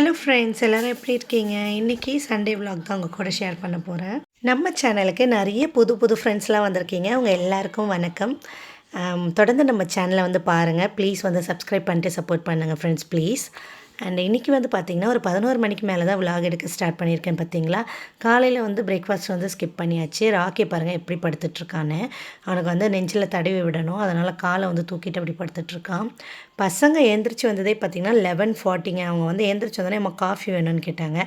Hello friends எல்லோரும் எப்படி இருக்கீங்க? இன்றைக்கி சண்டே விலாக் தான் உங்கள் கூட ஷேர் பண்ண போகிறேன் நம்ம சேனலுக்கு நிறைய புது புது ஃப்ரெண்ட்ஸ்லாம் வந்திருக்கீங்க. உங்கள் எல்லாருக்கும் வணக்கம். தொடர்ந்து நம்ம சேனலை வந்து பாருங்கள் ப்ளீஸ் வந்து சப்ஸ்கிரைப் பண்ணிட்டு சப்போர்ட் பண்ணுங்கள் ஃப்ரெண்ட்ஸ் ப்ளீஸ் அண்ட் இன்றைக்கி வந்து பார்த்திங்கன்னா ஒரு பதினோரு மணிக்கு மேலே தான் விலாக் எடுக்க ஸ்டார்ட் பண்ணியிருக்கேன் பார்த்தீங்களா காலையில் வந்து பிரேக்ஃபாஸ்ட் வந்து ஸ்கிப் பண்ணியாச்சு. ராக்கி பாருங்கள் எப்படி படுத்துட்ருக்கானே அவனுக்கு வந்து நெஞ்சில் தடவி விடணும். அதனால் காலை வந்து தூக்கிட்டு அப்படி படுத்துட்ருக்கான். பசங்க எழுந்திரிச்சு வந்ததே பார்த்திங்கன்னா லெவன் ஃபார்ட்டிங்க அவங்க வந்து எழுந்திரிச்சு வந்தோடனே நம்ம காஃபி வேணும்னு கேட்டாங்க.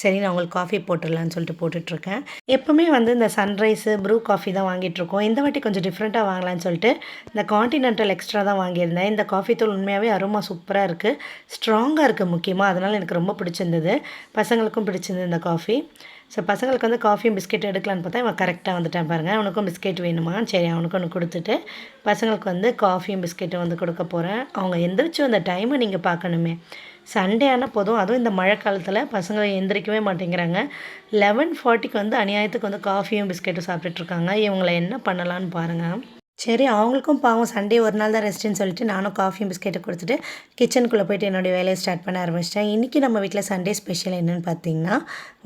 சரி நான் உங்களுக்கு காஃபி போட்டுடலான்னு சொல்லிட்டு போட்டுட்ருக்கேன். எப்போவுமே வந்து இந்த சன்ரைஸு ப்ரூ காஃபி தான் வாங்கிட்டுருக்கோம் இந்த வாட்டி கொஞ்சம் டிஃப்ரெண்ட்டாக வாங்கலாம்னு சொல்லிட்டு இந்த காண்டினென்டல் எக்ஸ்ட்ரா தான் வாங்கியிருந்தேன். இந்த காஃபி தூள் உண்மையாகவே அருமா சூப்பராக இருக்குது ஸ்ட்ராங்காக இருக்குது முக்கியமாக அதனால் எனக்கு ரொம்ப பிடிச்சிருந்தது. பசங்களுக்கும் பிடிச்சிருந்தது இந்த காஃபி ஸோ பசங்களுக்கு வந்து காஃபியும் பிஸ்கெட் எடுக்கலான்னு பார்த்தா இவன் கரெக்டாக வந்துட்டான் பாருங்கள் அவனுக்கும் பிஸ்கெட் வேணுமா? சரி அவனுக்கு ஒன்று கொடுத்துட்டு பசங்களுக்கு வந்து காஃபியும் பிஸ்கெட்டும் வந்து கொடுக்க போகிறேன் அவங்க எந்திரிச்சு அந்த டைமை நீங்கள் பார்க்கணுமே. சண்டே ஆனால் போதும். அதுவும் இந்த மழை காலத்தில் பசங்களை எந்திரிக்கவே மாட்டேங்கிறாங்க. லெவன் ஃபார்ட்டிக்கு வந்து அநியாயத்துக்கு வந்து காஃபியும் பிஸ்கெட்டும் சாப்பிட்டுட்ருக்காங்க இவங்களை என்ன பண்ணலான்னு பாருங்கள் சரி அவங்களுக்கும் பாவம் சண்டே ஒரு நாள் தான் ரெஸ்ட்டுன்னு சொல்லிட்டு நானும் காஃபியும் பிஸ்கெட்டை கொடுத்துட்டு கிச்சனுக்குள்ளே போயிட்டு என்னுடைய வேலையை ஸ்டார்ட் பண்ண ஆரம்பிச்சிட்டேன். இன்றைக்கி நம்ம வீட்டில் சண்டே ஸ்பெஷல் என்னென்னு பார்த்தீங்கன்னா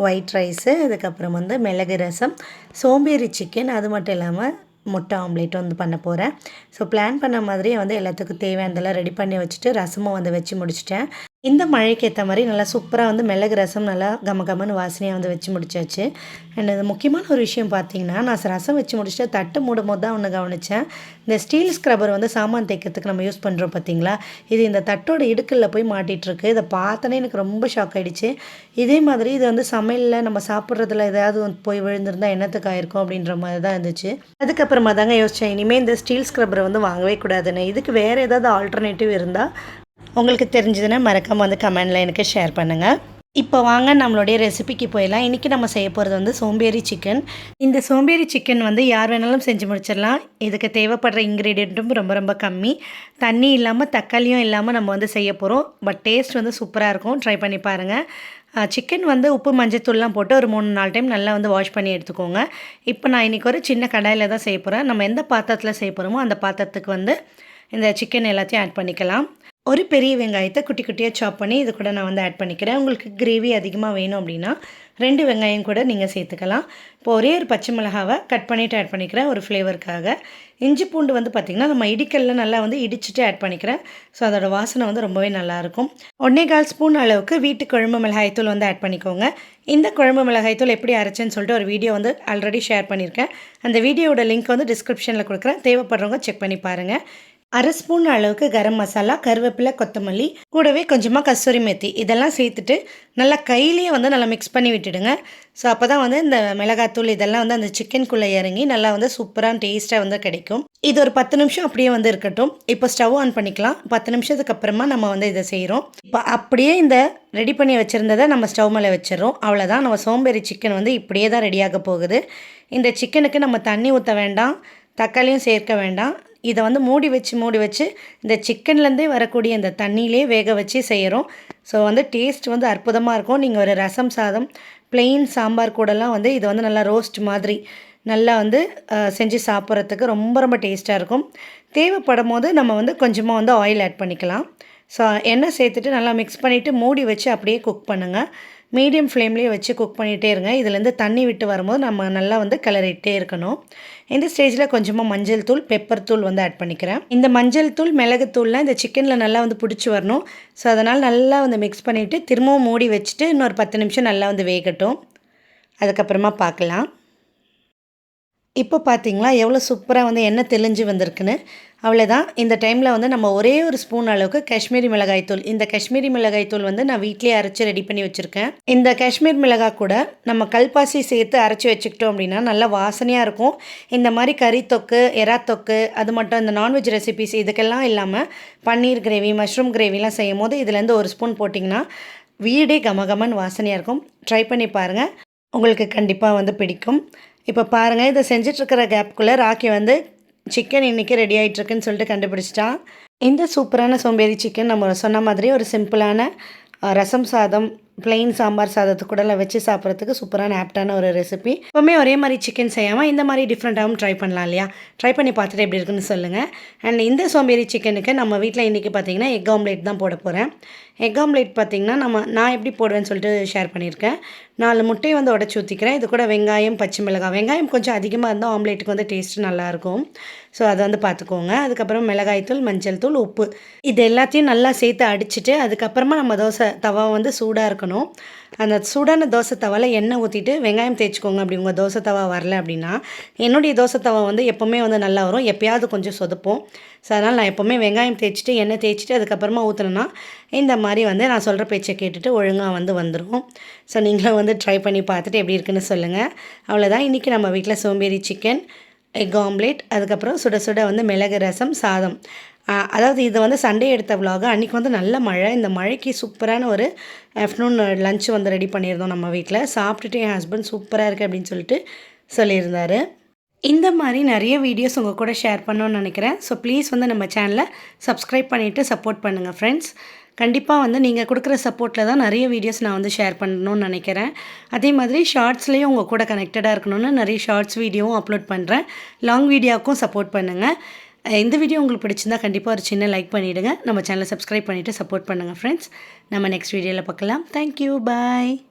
ஒயிட் ரைஸு அதுக்கப்புறம் வந்து மிளகு ரசம் சோம்பேறி சிக்கன் அது மட்டும் இல்லாமல் முட்டை ஆம்லேட் வந்து பண்ண போகிறேன் ஸோ பிளான் பண்ண மாதிரியே வந்து எல்லாத்துக்கும் தேவையானதெல்லாம் ரெடி பண்ணி வச்சுட்டு ரசமும் வந்து வச்சு முடிச்சிட்டேன். இந்த மழைக்கு ஏற்ற மாதிரி நல்லா சூப்பராக வந்து மிளகு ரசம் நல்லா கம கமன்னு வாசனையாக வந்து வச்சு முடிச்சாச்சு. அண்ட் இது முக்கியமான ஒரு விஷயம் பார்த்தீங்கன்னா நான் ரசம் வச்சு முடிச்சுட்டு தட்டு மூடும் போது தான் ஒன்று கவனித்தேன் இந்த ஸ்டீல் ஸ்க்ரப்பர் வந்து சாமான் தேய்க்கிறதுக்கு நம்ம யூஸ் பண்ணுறோம் பார்த்தீங்களா இது இந்த தட்டோட இடுக்கல்ல போய் மாட்டிகிட்ருக்கு இதை பார்த்தோன்னே எனக்கு ரொம்ப ஷாக் ஆகிடுச்சு இதே மாதிரி இது வந்து சமையலில் நம்ம சாப்பிட்றதுல ஏதாவது போய் விழுந்திருந்தால் என்னத்துக்கு ஆயிருக்கும் அப்படின்ற மாதிரி தான் இருந்துச்சு. அதுக்கப்புறமா தாங்க யோசித்தேன் இனிமேல் இந்த ஸ்டீல் ஸ்க்ரப்பரை வந்து வாங்கவே கூடாதுன்னு. இதுக்கு வேறு ஏதாவது ஆல்டர்னேட்டிவ் இருந்தால் உங்களுக்கு தெரிஞ்சதுன்னா மறக்காமல் வந்து கமெண்டில் எனக்கு ஷேர் பண்ணுங்கள் இப்போ வாங்க நம்மளுடைய ரெசிபிக்கு போயிடலாம். இன்றைக்கி நம்ம செய்ய போகிறது வந்து சோம்பேறி சிக்கன் இந்த சோம்பேறி சிக்கன் வந்து யார் வேணாலும் செஞ்சு முடிச்சிடலாம். இதுக்கு தேவைப்படுற இன்க்ரீடியண்ட்டும் ரொம்ப ரொம்ப கம்மி. தண்ணி இல்லாமல் தக்காளியும் இல்லாமல் நம்ம வந்து செய்ய போகிறோம் பட் டேஸ்ட் வந்து சூப்பராக இருக்கும். ட்ரை பண்ணி பாருங்கள் சிக்கன் வந்து உப்பு மஞ்சத்தூள்லாம் போட்டு ஒரு மூணு நாலு டைம் நல்லா வந்து வாஷ் பண்ணி எடுத்துக்கோங்க. இப்போ நான் இன்றைக்கி ஒரு சின்ன கடாயில் தான் செய்ய போகிறேன் நம்ம எந்த பாத்திரத்தில் செய்ய போகிறோமோ அந்த பாத்திரத்துக்கு வந்து இந்த சிக்கன் எல்லாத்தையும் ஆட் பண்ணிக்கலாம். ஒரு பெரிய வெங்காயத்தை குட்டி குட்டியாக சாப் பண்ணி இது கூட நான் வந்து ஆட் பண்ணிக்கிறேன். உங்களுக்கு கிரேவி அதிகமாக வேணும் அப்படின்னா ரெண்டு வெங்காயம் கூட நீங்கள் சேர்த்துக்கலாம். இப்போ ஒரே ஒரு பச்சை மிளகாவை கட் பண்ணிவிட்டு ஆட் பண்ணிக்கிறேன் ஒரு ஃப்ளேவருக்காக இஞ்சி பூண்டு வந்து பார்த்திங்கன்னா நம்ம இடிக்கல்ல நல்லா வந்து இடிச்சிட்டு ஆட் பண்ணிக்கிறேன். ஸோ அதோட வாசனை வந்து ரொம்பவே நல்லாயிருக்கும் ஒன்றே கால் ஸ்பூன் அளவுக்கு வீட்டு குழம்பு மிளகாய்த்தூள் வந்து ஆட் பண்ணிக்கோங்க. இந்த குழம்பு மிளகாய்த்தூள் எப்படி அரைச்சேன்னு சொல்லிட்டு ஒரு வீடியோ வந்து ஆல்ரெடி ஷேர் பண்ணியிருக்கேன். அந்த வீடியோட லிங்க் வந்து டிஸ்கிரிப்ஷனில் கொடுக்குறேன். தேவைப்படுறவங்க செக் பண்ணி பாருங்கள் அரை ஸ்பூன் அளவுக்கு கரம் மசாலா கருவேப்பிலை கொத்தமல்லி கூடவே கொஞ்சமாக கஸ்தூரி மேத்தி. இதெல்லாம் சேர்த்துட்டு நல்லா கையிலேயே வந்து நல்லா மிக்ஸ் பண்ணி விட்டுடுங்க. ஸோ அப்போ தான் வந்து இந்த மிளகாத்தூள் இதெல்லாம் வந்து அந்த சிக்கனுக்குள்ளே இறங்கி நல்லா வந்து சூப்பராக டேஸ்ட்டாக வந்து கிடைக்கும். இது ஒரு பத்து நிமிஷம் அப்படியே வந்து இருக்கட்டும். இப்போ ஸ்டவ் ஆன் பண்ணிக்கலாம். பத்து நிமிஷத்துக்கு அப்புறமா நம்ம வந்து இதை செய்கிறோம் இப்போ அப்படியே இந்த ரெடி பண்ணி வச்சுருந்ததை நம்ம ஸ்டவ் மேலே வச்சிடறோம். அவ்வளோதான் நம்ம சோம்பேறி சிக்கன் வந்து இப்படியே தான் ரெடியாக போகுது. இந்த சிக்கனுக்கு நம்ம தண்ணி ஊற்ற வேண்டாம். தக்காளியும் சேர்க்க வேண்டாம். இதை வந்து மூடி வச்சு மூடி வச்சு இந்த சிக்கன்லேருந்தே வரக்கூடிய இந்த தண்ணியிலே வேக வச்சு செய்கிறோம். ஸோ வந்து டேஸ்ட் வந்து அற்புதமாக இருக்கும். நீங்கள் ஒரு ரசம் சாதம் பிளெயின் சாம்பார் கூடலாம் வந்து இதை வந்து நல்லா ரோஸ்ட் மாதிரி நல்லா வந்து செஞ்சு சாப்பிட்றதுக்கு ரொம்ப ரொம்ப டேஸ்ட்டாக இருக்கும். தேவைப்படும் போது நம்ம வந்து கொஞ்சமாக வந்து ஆயில் ஆட் பண்ணிக்கலாம். ஸோ எண்ணெய் சேர்த்துட்டு நல்லா மிக்ஸ் பண்ணிவிட்டு மூடி வச்சு அப்படியே குக் பண்ணுங்கள் மீடியம் ஃப்ளேம்லேயே வச்சு குக் பண்ணிகிட்டே இருங்க. இதுலேருந்து தண்ணி விட்டு வரும்போது நம்ம நல்லா வந்து கிளறிட்டே இருக்கணும். இந்த ஸ்டேஜில் கொஞ்சமாக மஞ்சள் தூள் பெப்பர் தூள் வந்து ஆட் பண்ணிக்கிறேன். இந்த மஞ்சள் தூள் மிளகுத்தூள்லாம் இந்த சிக்கனில் நல்லா வந்து பிடிச்சி வரணும். ஸோ அதனால் நல்லா வந்து மிக்ஸ் பண்ணிவிட்டு திரும்பவும் மூடி வச்சுட்டு இன்னொரு பத்து நிமிஷம் நல்லா வந்து வேகட்டும். அதுக்கப்புறமா பார்க்கலாம். இப்போ பார்த்தீங்களா எவ்வளோ சூப்பராக வந்து எண்ணெய் தெளிஞ்சு வந்திருக்குன்னு. அவ்வளோதான் இந்த டைமில் வந்து நம்ம ஒரே ஒரு ஸ்பூன் அளவுக்கு காஷ்மீரி மிளகாய் தூள். இந்த காஷ்மீரி மிளகாய் தூள் வந்து நான் வீட்டிலேயே அரைச்சி ரெடி பண்ணி வச்சுருக்கேன். இந்த காஷ்மீர் மிளகாய் கூட நம்ம கல்பாசி சேர்த்து அரைச்சி வச்சுக்கிட்டோம் அப்படின்னா நல்லா வாசனையாக இருக்கும். இந்த மாதிரி கறி தொக்கு எறா தொக்கு அது மட்டும் இந்த நான்வெஜ் ரெசிபிஸ் இதுக்கெல்லாம் இல்லாமல் பன்னீர் கிரேவி மஷ்ரூம் கிரேவிலாம் செய்யும் போது இதுலேருந்து ஒரு ஸ்பூன் போட்டிங்கன்னா வீடே கமகமன் வாசனையாக இருக்கும். ட்ரை பண்ணி பாருங்கள் உங்களுக்கு கண்டிப்பாக வந்து பிடிக்கும். இப்போ பாருங்கள் இதை செஞ்சிட்ருக்கிற கேப்புக்குள்ளே ராக்கி வந்து சிக்கன் இன்றைக்கி ரெடி ஆகிட்டுருக்குன்னு சொல்லிட்டு கண்டுபிடிச்சிட்டான் இந்த சூப்பரான சோம்பேறி சிக்கன் நம்ம சொன்ன மாதிரி ஒரு சிம்பிளான ரசம் சாதம் பிளெயின் சாம்பார் சாதத்துக்கு கூட வச்சு சாப்பிட்றதுக்கு சூப்பரான ஆப்டான ஒரு ரெசிபி எப்போவுமே ஒரே மாதிரி சிக்கன் செய்யாமல் இந்த மாதிரி டிஃப்ரெண்ட்டாகவும் ட்ரை பண்ணலாம் இல்லையா? ட்ரை பண்ணி பார்த்துட்டு எப்படி இருக்குன்னு சொல்லுங்கள் அண்ட் இந்த சோம்பேறி சிக்கனுக்கு நம்ம வீட்டில் இன்றைக்கி பார்த்தீங்கன்னா எக் ஆம்லேட் தான் போட போகிறேன் எக் ஆம்லேட் பார்த்திங்கன்னா நம்ம நான் எப்படி போடுவேன்னு சொல்லிட்டு ஷேர் பண்ணியிருக்கேன். நாலு முட்டையை வந்து உடச்சி ஊற்றிக்கிறேன் இது கூட வெங்காயம் பச்சை மிளகாய். வெங்காயம் கொஞ்சம் அதிகமாக இருந்தால் ஆம்லேட்டுக்கு வந்து டேஸ்ட்டு நல்லாயிருக்கும். ஸோ அதை வந்து பார்த்துக்கோங்க. அதுக்கப்புறம் மிளகாய்த்தூள் மஞ்சள் தூள் உப்பு. இது எல்லாத்தையும் நல்லா சேர்த்து அடிச்சுட்டு அதுக்கப்புறமா நம்ம தோசை தவா வந்து சூடாக இருக்கணும். அந்த சுடன தோசை தவாவில் எண்ணெய் ஊற்றிட்டு வெங்காயம் தேய்ச்சிக்கோங்க. அப்படி உங்கள் தோசை தவா வரல அப்படின்னா என்னுடைய தோசை தவா வந்து எப்போவுமே வந்து நல்லா வரும். எப்போயாவது கொஞ்சம் சொதப்போம். ஸோ அதனால் நான் எப்போவுமே வெங்காயம் தேய்ச்சிட்டு எண்ணெய் தேய்ச்சிட்டு அதுக்கப்புறமா ஊற்றினேன்னா இந்த மாதிரி வந்து நான் சொல்கிற பேச்சை கேட்டுட்டு ஒழுங்காக வந்து வந்துடும் ஸோ நீங்களும் வந்து ட்ரை பண்ணி பார்த்துட்டு எப்படி இருக்குன்னு சொல்லுங்கள் அவ்வளோதான் இன்றைக்கி நம்ம வீட்டில் சோம்பேறி சிக்கன் எக் ஆம்லேட் அதுக்கப்புறம் சுட சுட வந்து மிளகு ரசம் சாதம். அதாவது இது வந்து சண்டே எடுத்த விலாக அன்றைக்கி வந்து நல்ல மழை. இந்த மழைக்கு சூப்பரான ஒரு ஆஃப்டர்நூன் லஞ்ச் வந்து ரெடி பண்ணியிருந்தோம் நம்ம வீட்டில் சாப்பிட்டுட்டு என் ஹஸ்பண்ட் சூப்பராக இருக்குது அப்படின்னு சொல்லிட்டு சொல்லியிருந்தாரு. இந்த மாதிரி நிறைய வீடியோஸ் உங்கள் கூட ஷேர் பண்ணணும்னு நினைக்கிறேன். ஸோ ப்ளீஸ் வந்து நம்ம சேனலை சப்ஸ்கிரைப் பண்ணிவிட்டு சப்போர்ட் பண்ணுங்கள் ஃப்ரெண்ட்ஸ் கண்டிப்பாக வந்து நீங்கள் கொடுக்குற சப்போர்ட்டில் தான் நிறைய வீடியோஸ் நான் வந்து ஷேர் பண்ணணும்னு நினைக்கிறேன். அதே மாதிரி ஷார்ட்ஸ்லேயும் உங்கள் கூட கனெக்டடாக இருக்கணும்னு நிறைய ஷார்ட்ஸ் வீடியோவும் அப்லோட் பண்ணுறேன் லாங் வீடியோவுக்கும் சப்போர்ட் பண்ணுங்கள் இந்த வீடியோ உங்களுக்கு பிடிச்சிருந்தா கண்டிப்பாக ஒரு சின்ன லைக் பண்ணிவிடுங்க நம்ம சேனலை சப்ஸ்கிரைப் பண்ணிவிட்டு சப்போர்ட் பண்ணுங்கள் ஃப்ரெண்ட்ஸ் நம்ம நெக்ஸ்ட் வீடியோவில் பார்க்கலாம். Thank you bye